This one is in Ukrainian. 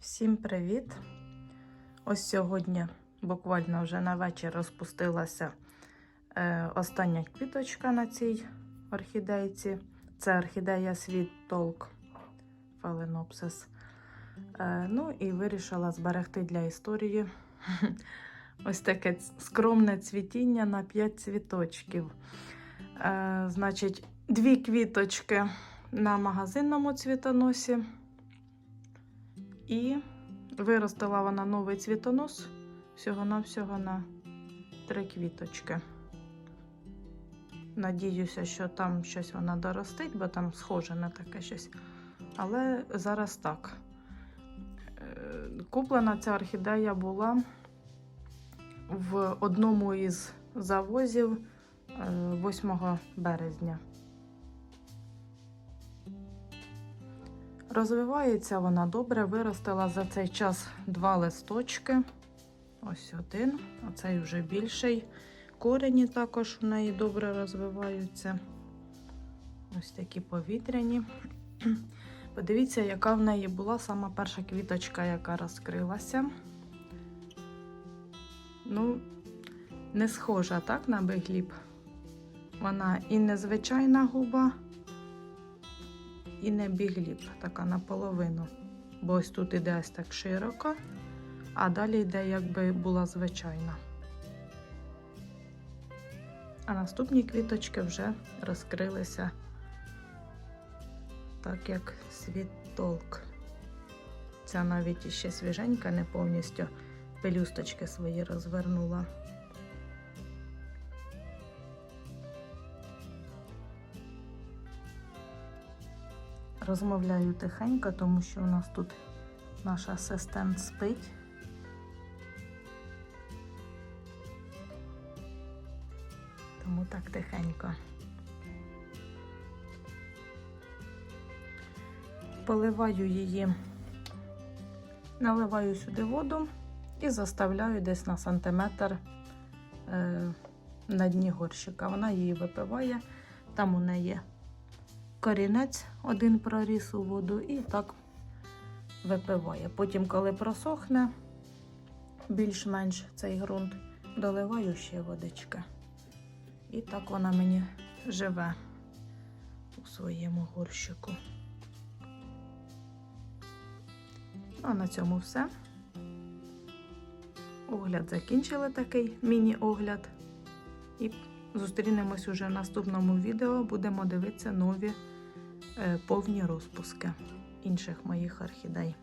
Всім привіт! Ось сьогодні буквально вже на вечір розпустилася е, остання квіточка на цій орхідейці. Це орхідея Світ Толк Фаленопсис. Е, ну і вирішила зберегти для історії ось таке скромне цвітіння на 5 цвіточків. Е, значить, дві квіточки на магазинному цвітоносі. І виростила вона новий цвітонос всього-навсього на три квіточки. Надіюся, що там щось вона доростить, бо там схоже на таке щось. Але зараз так. Е, Куплена ця орхідея була в одному із завозів е, 8 березня. Розвивається вона добре, виростила за цей час два листочки. Ось один, а цей вже більший. Корені також в неї добре розвиваються. Ось такі повітряні. Подивіться, яка в неї була сама перша квіточка, яка розкрилася. Ну, не схожа так на бигліб. Вона і незвичайна губа, і не бігліп, така наполовину. Бо ось тут іде ось так широко, а далі йде, якби була звичайна. А наступні квіточки вже розкрилися так, як світ-толк. Ця навіть іще свіженька, не повністю пелюсточки свої розвернула. Розмовляю тихенько, тому що у нас тут наш асистент спить. Тому так тихенько. Поливаю її, наливаю сюди воду і заставляю десь на сантиметр е, на дні горщика. Вона її випиває, там у неї корінець один проріс у воду і так випиває. Потім, коли просохне більш-менш цей ґрунт, доливаю ще водички. І так вона мені живе у своєму горщику. А на цьому все. Огляд закінчили такий міні-огляд. І Зустрінемось уже в наступному відео. Будемо дивитися нові е, повні розпуски інших моїх орхідей.